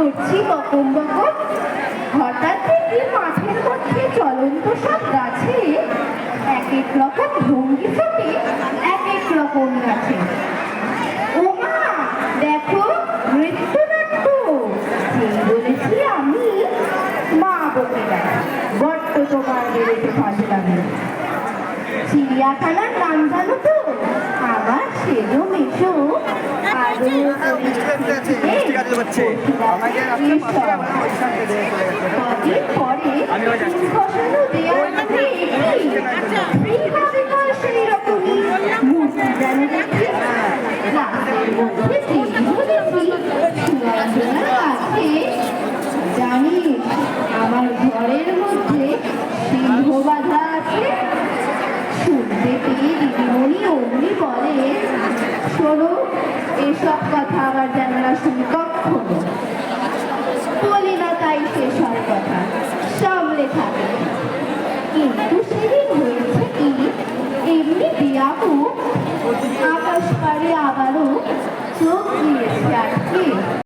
করছি বকম বকম হঠাৎ দেখি মাঠের মধ্যে চলন্ত সব গাছে এক এক রকম ভঙ্গি ফোটে, এক এক রকম গাছে। ও দেখো নৃত্য নাট্য সেই বলেছি আমি মা বকে বড্ড চিড়িয়াখানার নাম জানো তো? আবার সেজো মেশো জানিস আমার ঘরের মধ্যে সিংহ বাঁধা আছে। শুনতে পেয়ে দিদিমণি অমনি বলে শোনো এসব কথা যেন না শুনি কখনো। তাই সেসব কথা সামলে থাকে কিন্তু সেদিন হয়েছে কি? এমনি দিয়াবু আকাশ পারে আবারও চোখ দিয়েছে আজকে